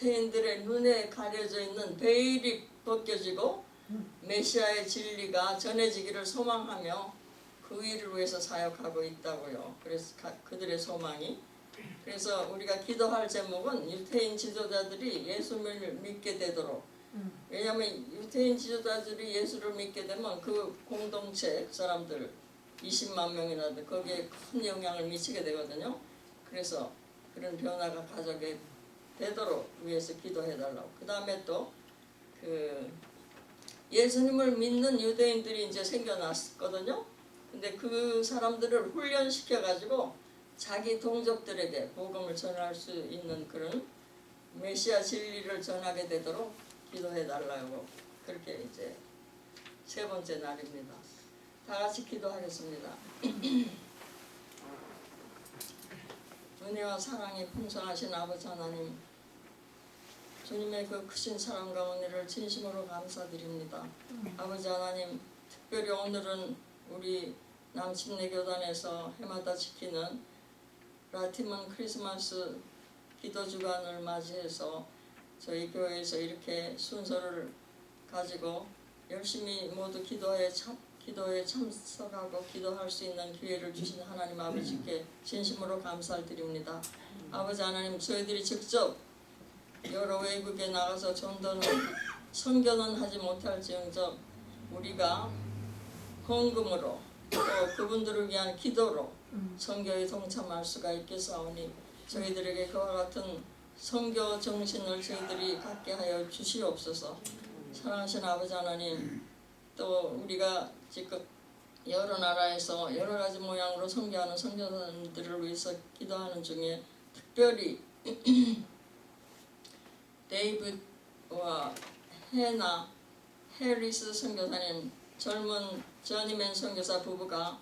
유태인들의 눈에 가려져 있는 베일이 벗겨지고 메시아의 진리가 전해지기를 소망하며 그 일을 위해서 사역하고 있다고요. 그래서 가- 그들의 소망이 그래서 우리가 기도할 제목은 유태인 지도자들이 예수를 믿게 되도록 왜냐하면 유태인 지도자들이 예수를 믿게 되면 그 공동체 사람들 20만 명이나 돼 거기에 큰 영향을 미치게 되거든요. 그래서 그런 변화가 가져게 되도록 위해서 기도해 달라고. 그 다음에 또 그 예수님을 믿는 유대인들이 이제 생겨났거든요. 근데 그 사람들을 훈련시켜 가지고 자기 동족들에게 복음을 전할 수 있는 그런 메시아 진리를 전하게 되도록 기도해 달라고 그렇게 이제 세 번째 날입니다. 다 같이 기도하겠습니다. 은혜와 사랑이 풍성하신 아버지 하나님 주님의 그 크신 사랑과 은혜를 진심으로 감사드립니다. 아버지 하나님 특별히 오늘은 우리 남침내 교단에서 해마다 지키는 라티먼 크리스마스 기도 주간을 맞이해서 저희 교회에서 이렇게 순서를 가지고 열심히 모두 기도에 참 기도에 참석하고 기도할 수 있는 기회를 주신 하나님 아버지께 진심으로 감사를 드립니다. 아버지 하나님 저희들이 직접 여러 외국에 나가서 전도는 선교는 하지 못할지언정 우리가 헌금으로 또 그분들을 위한 기도로 선교에 동참할 수가 있겠사오니 저희들에게 그와 같은 선교 정신을 저희들이 갖게 하여 주시옵소서. 사랑하신 아버지 하나님, 또 우리가 지금 여러 나라에서 여러 가지 모양으로 선교하는 선교사님들을 위해서 기도하는 중에 특별히 데이빗과 해나 해리스 선교사님 젊은 저니맨 선교사 부부가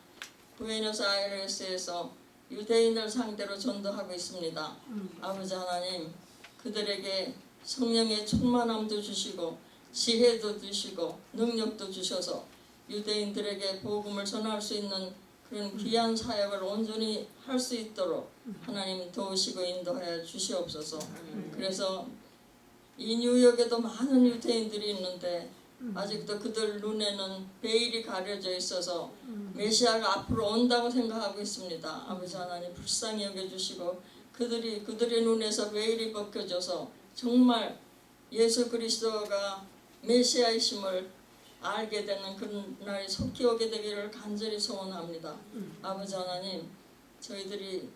부에노스아이레스에서 유대인을 상대로 전도하고 있습니다. 아버지 하나님 그들에게 성령의 충만함도 주시고 지혜도 주시고 능력도 주셔서 유대인들에게 복음을 전할 수 있는 그런 귀한 사역을 온전히 할 수 있도록 하나님 도우시고 인도하여 주시옵소서. 그래서 이 뉴욕에도 많은 유대인들이 있는데 아직도 그들 눈에는 베일이 가려져 있어서 메시아가 앞으로 온다고 생각하고 있습니다. 아버지 하나님 불쌍히 여겨주시고 그들이 그들의 눈에서 베일이 벗겨져서 정말 예수 그리스도가 메시아이심을 알게 되는 그런 날이 속히 오게 되기를 간절히 소원합니다. 아버지 하나님 저희들이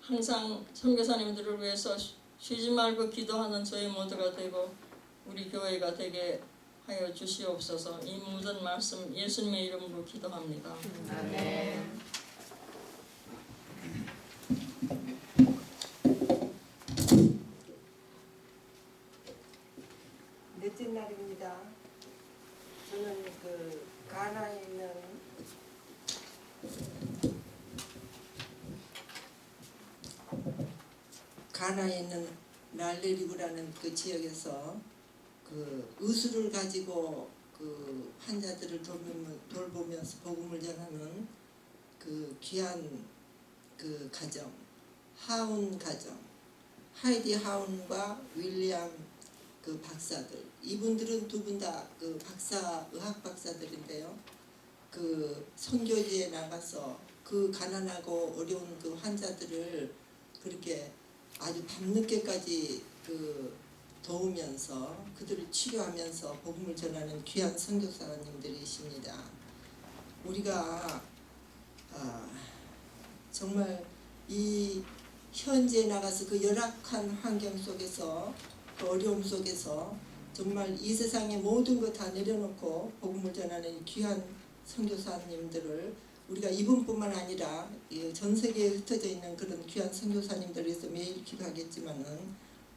항상 선교사님들을 위해서 쉬- 쉬지 말고 기도하는 저희 모두가 되고 우리 교회가 되게 하여 주시옵소서. 이 모든 말씀 예수님의 이름으로 기도합니다. 아멘. 넷째 날입니다. 저는 그 가나에 있는 가나에 있는 랄레리구라는 그 지역에서 그 의술을 가지고 그 환자들을 돌보면, 돌보면 서 복음을 전하는 그 귀한 그 가정 하운 가정 하이디 하운과 윌리엄 그 박사들 이분들은 두 분 다 그 박사 의학 박사들인데요. 그 선교지에 나가서 그 가난하고 어려운 그 환자들을 그렇게 아주 밤늦게까지 그 도우면서 그들을 치료하면서 복음을 전하는 귀한 선교사님들이십니다. 우리가 아, 정말 이 현지에 나가서 그 열악한 환경 속에서 그 어려움 속에서 정말 이 세상의 모든 것 다 내려놓고 복음을 전하는 이 귀한 선교사님들을 우리가 이분뿐만 아니라 이전 세계에 흩어져 있는 그런 귀한 선교사님들을 위해서 매일 기도하겠지만은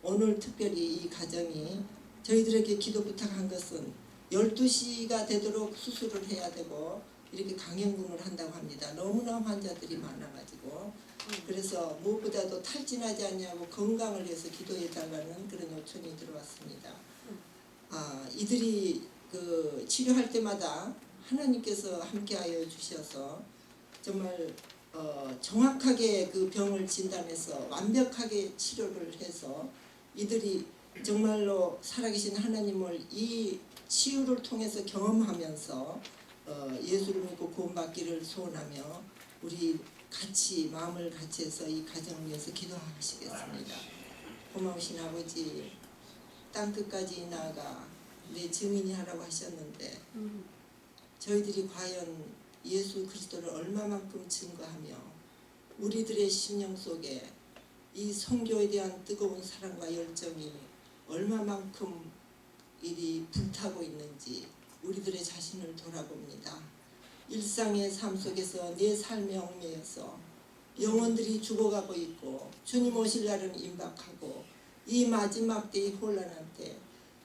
오늘 특별히 이 가정이 저희들에게 기도 부탁한 것은 12시가 되도록 수술을 해야 되고 이렇게 강행군을 한다고 합니다. 너무나 환자들이 많아가지고 그래서 무엇보다도 탈진하지 않냐고 건강을 위해서 기도해 달라는 그런 요청이 들어왔습니다. 아 이들이 그 치료할 때마다 하나님께서 함께하여 주셔서 정말 어, 정확하게 그 병을 진단해서 완벽하게 치료를 해서 이들이 정말로 살아계신 하나님을 이 치유를 통해서 경험하면서 어, 예수를 믿고 구원받기를 소원하며 우리 같이 마음을 같이 해서 이 가정을 위해서 기도하시겠습니다. 고마우신 아버지 땅 끝까지 나아가 내 증인이 하라고 하셨는데 저희들이 과연 예수 그리스도를 얼마만큼 증거하며 우리들의 심령 속에 이 성교에 대한 뜨거운 사랑과 열정이 얼마만큼 일이 불타고 있는지 우리들의 자신을 돌아봅니다. 일상의 삶 속에서 내 삶의 얽매여서 영혼들이 죽어가고 있고 주님 오실 날은 임박하고 이 마지막 때의 혼란한 때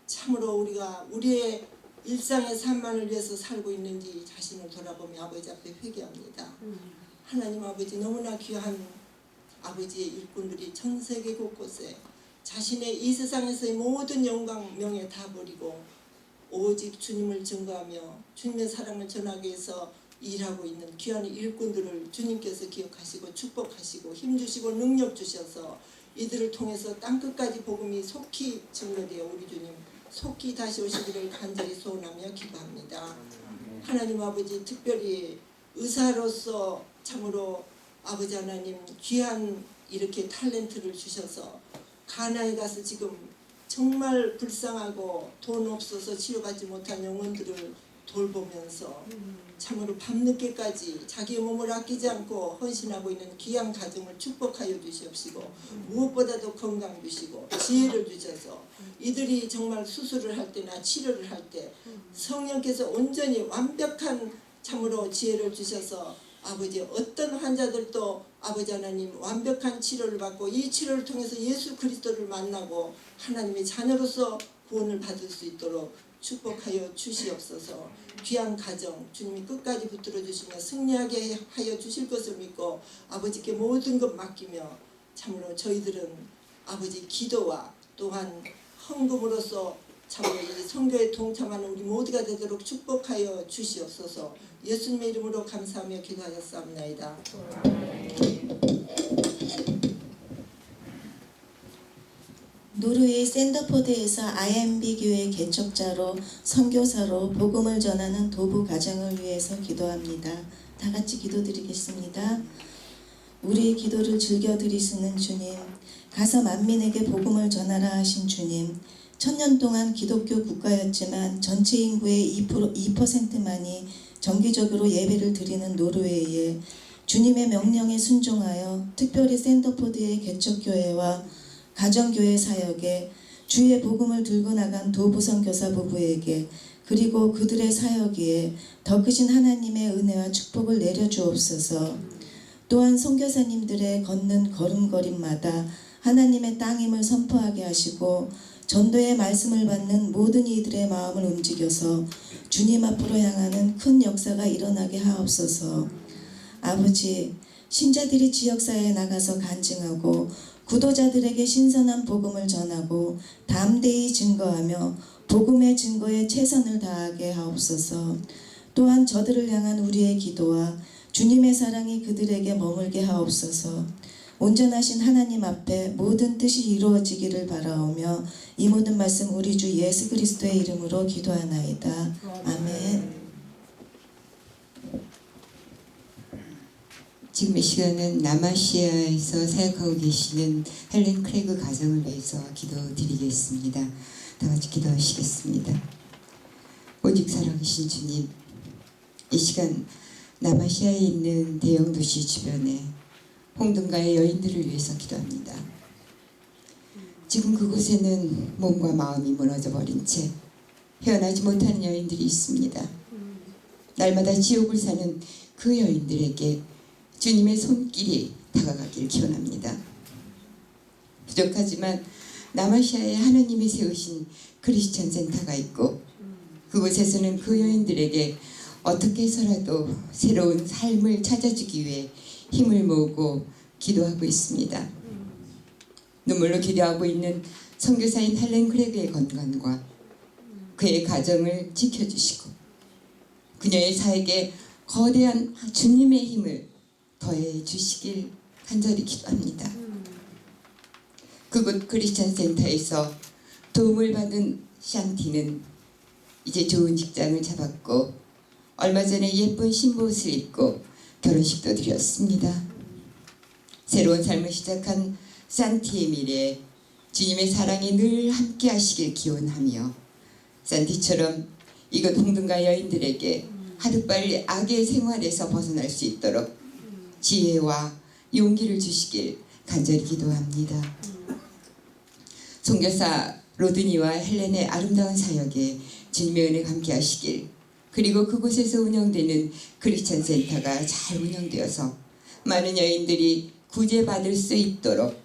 참으로 우리가 우리의 일상의 삶만을 위해서 살고 있는지 자신을 돌아보며 아버지 앞에 회개합니다. 하나님 아버지 너무나 귀한 아버지의 일꾼들이 전 세계 곳곳에 자신의 이 세상에서의 모든 영광 명예 다 버리고 오직 주님을 증거하며 주님의 사랑을 전하기 위해서 일하고 있는 귀한 일꾼들을 주님께서 기억하시고 축복하시고 힘주시고 능력 주셔서 이들을 통해서 땅끝까지 복음이 속히 증거되어 우리 주님 속히 다시 오시기를 간절히 소원하며 기도합니다. 하나님 아버지 특별히 의사로서 참으로 아버지 하나님 귀한 이렇게 탤런트를 주셔서 가나에 가서 지금 정말 불쌍하고 돈 없어서 치료받지 못한 영혼들을 돌보면서 참으로 밤늦게까지 자기의 몸을 아끼지 않고 헌신하고 있는 귀한 가정을 축복하여 주시옵시고 무엇보다도 건강 주시고 지혜를 주셔서 이들이 정말 수술을 할 때나 치료를 할 때 성령께서 온전히 완벽한 참으로 지혜를 주셔서 아버지 어떤 환자들도 아버지 하나님 완벽한 치료를 받고 이 치료를 통해서 예수 그리스도를 만나고 하나님의 자녀로서 구원을 받을 수 있도록 축복하여 주시옵소서 귀한 가정 주님이 끝까지 붙들어 주시며 승리하게 하여 주실 것을 믿고 아버지께 모든 것 맡기며 참으로 저희들은 아버지 기도와 또한 헌금으로서 참으로 이 선교에 동참하는 우리 모두가 되도록 축복하여 주시옵소서 예수님의 이름으로 감사하며 기도하였사옵나이다. 노르웨이 샌더포드에서 IMB 교회 개척자로 선교사로 복음을 전하는 도부 가정을 위해서 기도합니다. 다 같이 기도드리겠습니다. 우리의 기도를 즐겨 드리시는 주님, 가서 만민에게 복음을 전하라 하신 주님, 천년 동안 기독교 국가였지만 전체 인구의 2%, 2%만이 정기적으로 예배를 드리는 노르웨이에 주님의 명령에 순종하여 특별히 샌더포드의 개척교회와 가정교회 사역에 주의 복음을 들고 나간 도부선교사 부부에게 그리고 그들의 사역에 더 크신 하나님의 은혜와 축복을 내려주옵소서. 또한 선교사님들의 걷는 걸음걸이마다 하나님의 땅임을 선포하게 하시고 전도의 말씀을 받는 모든 이들의 마음을 움직여서 주님 앞으로 향하는 큰 역사가 일어나게 하옵소서. 아버지, 신자들이 지역사회에 나가서 간증하고 구도자들에게 신선한 복음을 전하고 담대히 증거하며 복음의 증거에 최선을 다하게 하옵소서. 또한 저들을 향한 우리의 기도와 주님의 사랑이 그들에게 머물게 하옵소서. 온전하신 하나님 앞에 모든 뜻이 이루어지기를 바라오며 이 모든 말씀 우리 주 예수 그리스도의 이름으로 기도하나이다. 아멘. 지금 이 시간은 남아시아에서 사역하고 계시는 헬렌 크레그 가정을 위해서 기도드리겠습니다. 다 같이 기도하시겠습니다. 오직 살아계신 주님, 이 시간 남아시아에 있는 대형 도시 주변에 홍등가의 여인들을 위해서 기도합니다. 지금 그곳에는 몸과 마음이 무너져 버린 채 헤어나지 못하는 여인들이 있습니다. 날마다 지옥을 사는 그 여인들에게 주님의 손길이 다가가길 기원합니다. 부족하지만 남아시아에 하나님이 세우신 크리스천 센터가 있고 그곳에서는 그 여인들에게 어떻게 해서라도 새로운 삶을 찾아주기 위해 힘을 모으고 기도하고 있습니다. 눈물로 기도하고 있는 선교사인 헬렌 크레그의 건강과 그의 가정을 지켜주시고 그녀의 사에게 거대한 주님의 힘을 더해 주시길 간절히 기도합니다. 그곳 크리스천 센터에서 도움을 받은 샨티는 이제 좋은 직장을 잡았고 얼마 전에 예쁜 신부옷을 입고 결혼식도 드렸습니다. 새로운 삶을 시작한 산티의 미래에 주님의 사랑이 늘 함께 하시길 기원하며 산티처럼 이곳 홍등가 여인들에게 하루빨리 악의 생활에서 벗어날 수 있도록 지혜와 용기를 주시길 간절히 기도합니다. 송교사 로드니와 헬렌의 아름다운 사역에 주님의 은혜가 함께 하시길 그리고 그곳에서 운영되는 크리스찬 센터가 잘 운영되어서 많은 여인들이 구제받을 수 있도록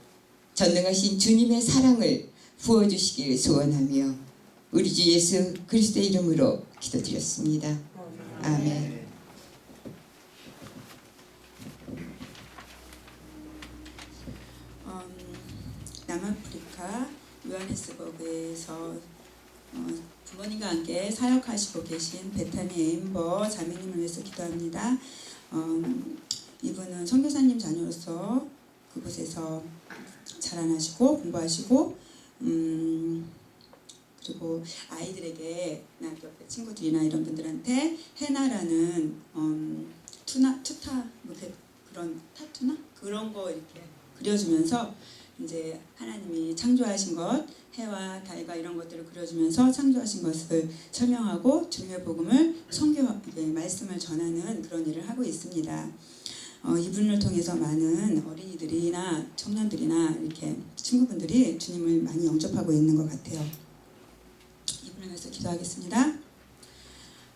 전능하신 주님의 사랑을 부어주시길 소원하며 우리 주 예수 그리스도의 이름으로 기도드렸습니다. 아멘. 아프리카 요하네스버그에서 어, 부모님과 함께 사역하시고 계신 베타니 엠버 자매님을 위해서 기도합니다. 음, 이분은 선교사님 자녀로서 그곳에서 자라나시고 공부하시고 음, 그리고 아이들에게 나 옆에 친구들이나 이런 분들한테 해나라는 음, 투나 투타 뭐 그- 그런 타투나 그런 거 이렇게 그려주면서 이제 하나님이 창조하신 것 해와 달과 이런 것들을 그려주면서 창조하신 것을 설명하고 주님의 복음을 성교 말씀을 전하는 그런 일을 하고 있습니다. 어, 이분을 통해서 많은 어린이들이나 청년들이나 이렇게 친구분들이 주님을 많이 영접하고 있는 것 같아요. 이분을 위해서 기도하겠습니다.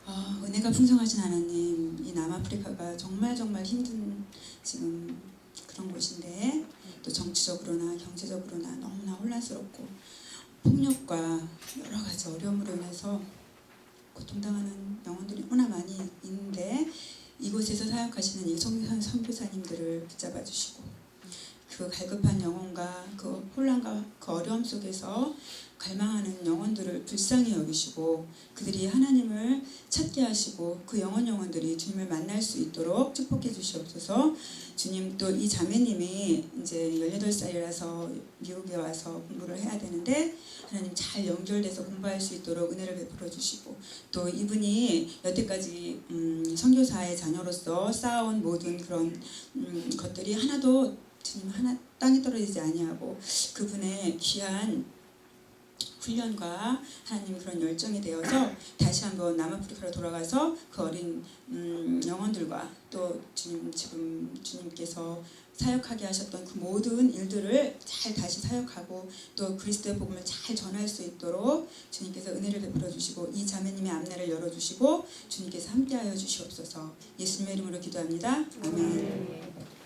아, 은혜가 풍성하신 하나님, 이 남아프리카가 정말 정말 힘든 지금 그런 곳인데 또 정치적으로나 경제적으로나 너무나 혼란스럽고 폭력과 여러 가지 어려움으로 인해서 고통당하는 영혼들이 너무나 많이 있는데 이곳에서 사역하시는 이 선교사, 선교사님들을 붙잡아 주시고 그 갈급한 영혼과 그 혼란과 그 어려움 속에서 갈망하는 영혼들을 불쌍히 여기시고 그들이 하나님을 찾게 하시고 그 영혼 영혼들이 주님을 만날 수 있도록 축복해 주시옵소서. 주님 또 이 자매님이 이제 18살이라서 미국에 와서 공부를 해야 되는데 하나님 잘 연결돼서 공부할 수 있도록 은혜를 베풀어 주시고 또 이분이 여태까지 음, 선교사의 자녀로서 쌓아온 모든 그런 음, 것들이 하나도 주님 하나 땅에 떨어지지 아니하고 그분의 귀한 훈련과 하나님 그런 열정이 되어서 다시 한번 남아프리카로 돌아가서 그 어린 음, 영혼들과 또 주님 지금 주님께서 사역하게 하셨던 그 모든 일들을 잘 다시 사역하고 또 그리스도의 복음을 잘 전할 수 있도록 주님께서 은혜를 베풀어 주시고 이 자매님의 앞날을 열어 주시고 주님께서 함께하여 주시옵소서 예수님의 이름으로 기도합니다 아멘.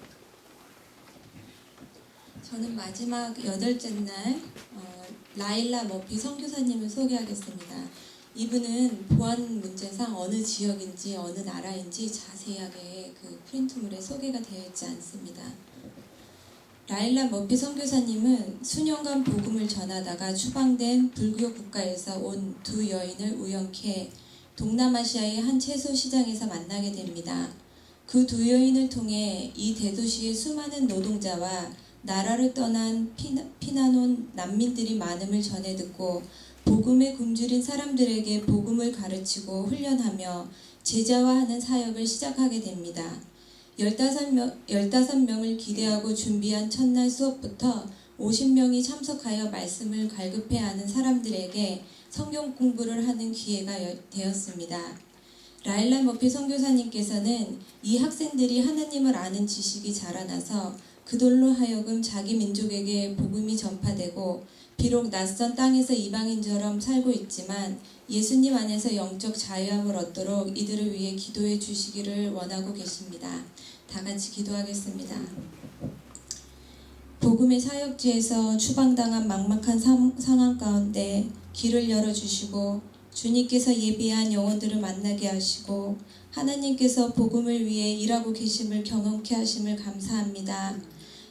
저는 마지막 여덟째 날 어, 라일라 머피 선교사님을 소개하겠습니다. 이분은 보안 문제상 어느 지역인지 어느 나라인지 자세하게 그 프린트물에 소개가 되어 있지 않습니다. 라일라 머피 선교사님은 수년간 복음을 전하다가 추방된 불교 국가에서 온 두 여인을 우연케 동남아시아의 한 채소 시장에서 만나게 됩니다. 그 두 여인을 통해 이 대도시의 수많은 노동자와 나라를 떠난 피나, 피난온 난민들이 많음을 전해 듣고 복음에 굶주린 사람들에게 복음을 가르치고 훈련하며 제자화 하는 사역을 시작하게 됩니다. 15명, 15명을 기대하고 준비한 첫날 수업부터 50명이 참석하여 말씀을 갈급해하는 사람들에게 성경 공부를 하는 기회가 여- 되었습니다. 라일라 머피 선교사님께서는 이 학생들이 하나님을 아는 지식이 자라나서 그들로 하여금 자기 민족에게 복음이 전파되고 비록 낯선 땅에서 이방인처럼 살고 있지만 예수님 안에서 영적 자유함을 얻도록 이들을 위해 기도해 주시기를 원하고 계십니다. 다 같이 기도하겠습니다. 복음의 사역지에서 추방당한 막막한 상- 상황 가운데 길을 열어주시고 주님께서 예비한 영혼들을 만나게 하시고 하나님께서 복음을 위해 일하고 계심을 경험케 하심을 감사합니다.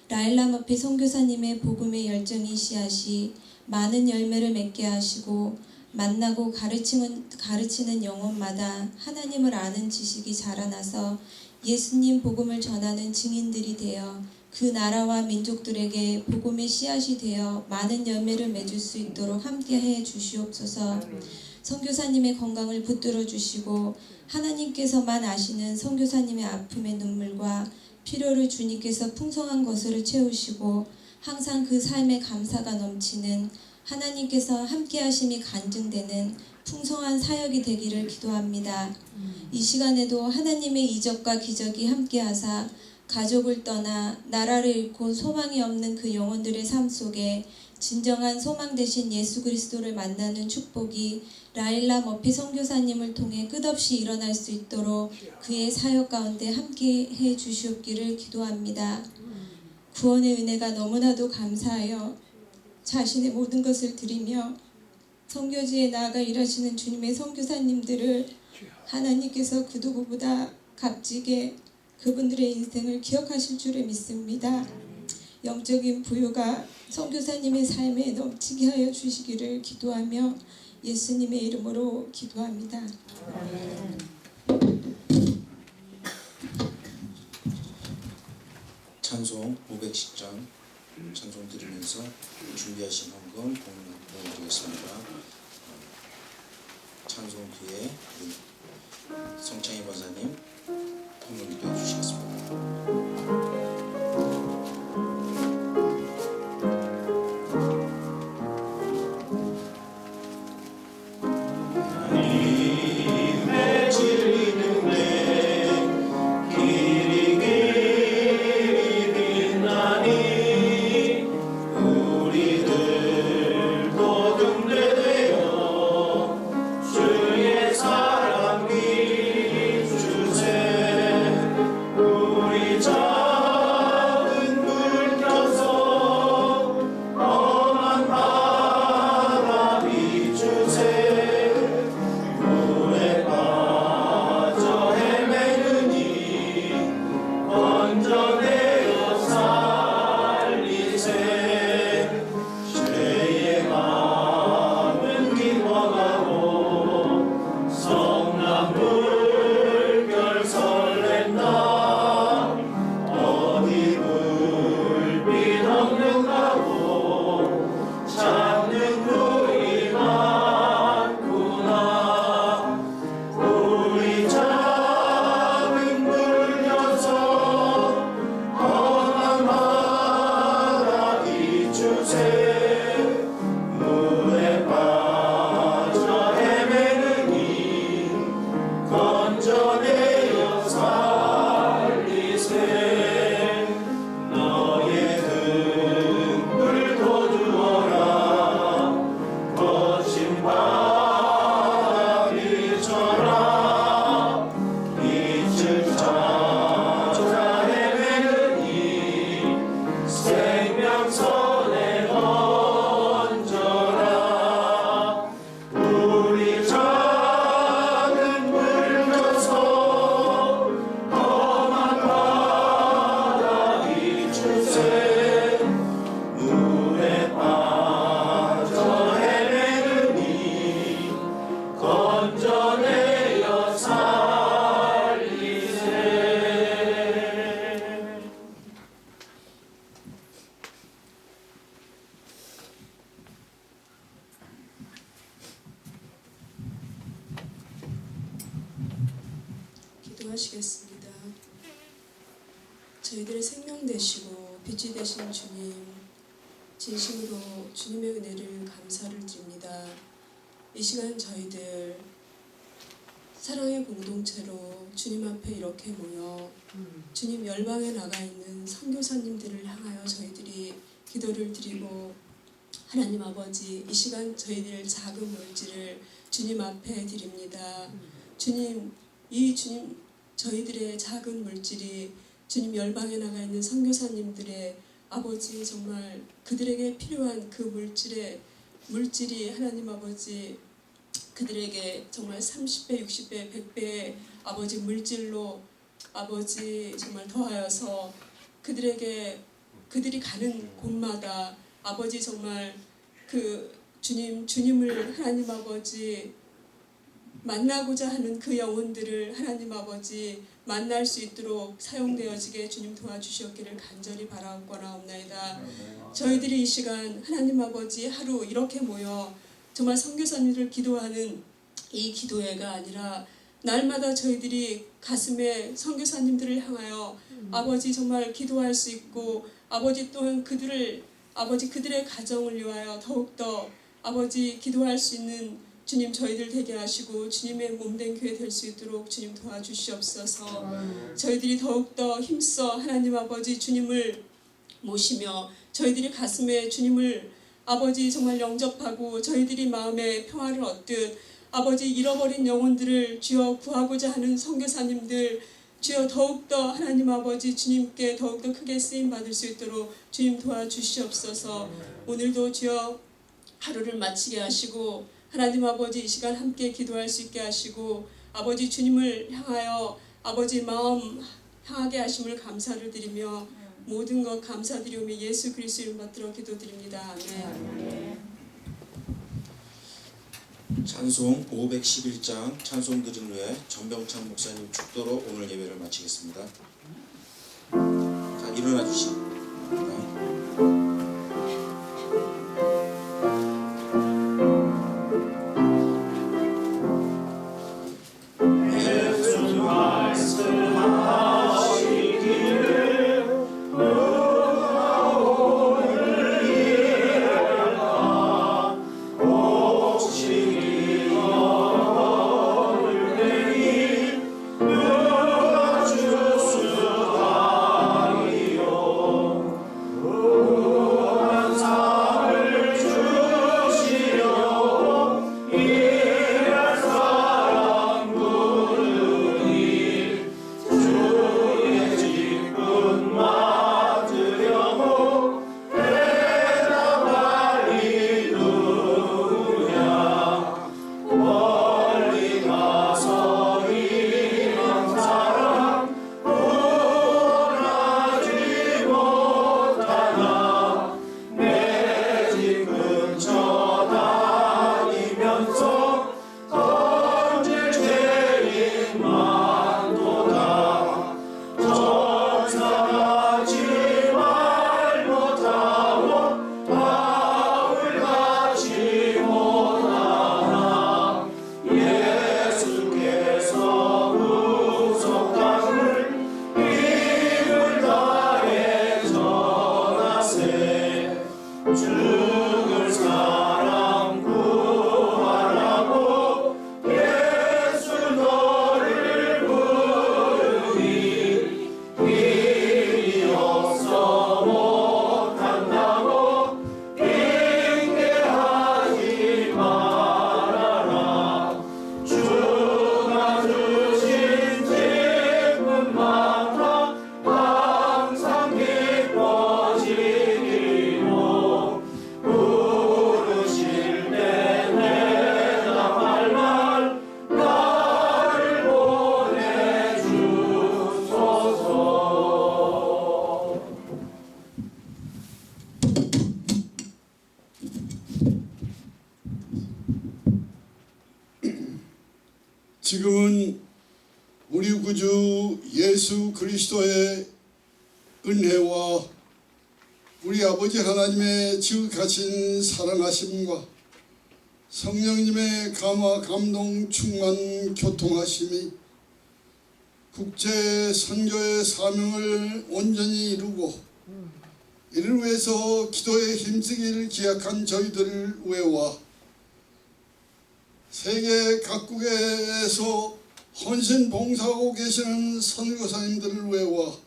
라일라 머피 선교사님의 복음의 열정이 씨앗이 많은 열매를 맺게 하시고 만나고 가르치는, 가르치는 영혼마다 하나님을 아는 지식이 자라나서 예수님 복음을 전하는 증인들이 되어 그 나라와 민족들에게 복음의 씨앗이 되어 많은 열매를 맺을 수 있도록 함께해 주시옵소서. 선교사님의 건강을 붙들어 주시고 하나님께서만 아시는 선교사님의 아픔의 눈물과 필요를 주님께서 풍성한 것으로 채우시고 항상 그 삶에 감사가 넘치는 하나님께서 함께 하심이 간증되는 풍성한 사역이 되기를 기도합니다. 이 시간에도 하나님의 이적과 기적이 함께 하사 가족을 떠나 나라를 잃고 소망이 없는 그 영혼들의 삶 속에 진정한 소망 되신 예수 그리스도를 만나는 축복이 라일라 머피 선교사님을 통해 끝없이 일어날 수 있도록 그의 사역 가운데 함께 해 주시옵기를 기도합니다. 구원의 은혜가 너무나도 감사하여 자신의 모든 것을 드리며 선교지에 나아가 일하시는 주님의 선교사님들을 하나님께서 그 누구보다 값지게 그분들의 인생을 기억하실 줄을 믿습니다. 영적인 부유가 선교사님의 삶에 넘치게 하여 주시기를 기도하며 예수님의 이름으로 기도합니다. 찬송 510장 찬송 드리면서 준비하신 헌금 공유 보여드리겠습니다. 찬송 뒤에 성창희 권사님 헌금 기도해 주시겠습니다. 이 시간 저희들 사랑의 공동체로 주님 앞에 이렇게 모여 주님 열방에 나가 있는 선교사님들을 향하여 저희들이 기도를 드리고 하나님 아버지 이 시간 저희들 작은 물질을 주님 앞에 드립니다. 주님 이 주님 저희들의 작은 물질이 주님 열방에 나가 있는 선교사님들의 아버지 정말 그들에게 필요한 그 물질의 물질이 하나님 아버지 그들에게 정말 30배, 60배, 100배의 아버지 물질로 아버지 정말 더하여서 그들에게 그들이 가는 곳마다 아버지 정말 그 주님 주님을 하나님 아버지 만나고자 하는 그 영혼들을 하나님 아버지 만날 수 있도록 사용되어지게 주님 도와주시옵기를 간절히 바라옵거나 옵나이다. 저희들이 이 시간 하나님 아버지 하루 이렇게 모여 정말 선교사님들 기도하는 이 기도회가 아니라 날마다 저희들이 가슴에 선교사님들을 향하여 아버지 정말 기도할 수 있고 아버지 또한 그들을 아버지 그들의 가정을 위하여 더욱더 아버지 기도할 수 있는 주님 저희들 되게 하시고 주님의 몸된 교회 될 수 있도록 주님 도와주시옵소서. 저희들이 더욱더 힘써 하나님 아버지 주님을 모시며 저희들이 가슴에 주님을 아버지 정말 영접하고 저희들이 마음에 평화를 얻듯 아버지 잃어버린 영혼들을 주여 구하고자 하는 선교사님들 주여 더욱더 하나님 아버지 주님께 더욱더 크게 쓰임 받을 수 있도록 주님 도와주시옵소서. 오늘도 주여 하루를 마치게 하시고 하나님 아버지 이 시간 함께 기도할 수 있게 하시고 아버지 주님을 향하여 아버지 마음 향하게 하심을 감사를 드리며 모든 것 감사드리오며 예수 그리스도 이름 받들어 기도드립니다. 아멘. 찬송 511장 찬송 드린 후에 전병찬 목사님 축도로 오늘 예배를 마치겠습니다. 자 일어나 주시기 지극하신 사랑하심과 성령님의 감화 감동 충만 교통하심이 국제 선교의 사명을 온전히 이루고 이를 위해서 기도에 힘쓰기를 기약한 저희들을 위해와 세계 각국에서 헌신 봉사하고 계시는 선교사님들을 위해와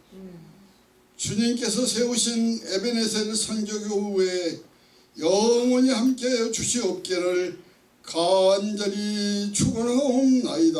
주님께서 세우신 에베네셀 선교교회에 영원히 함께 주시옵기를 간절히 축원하옵나이다.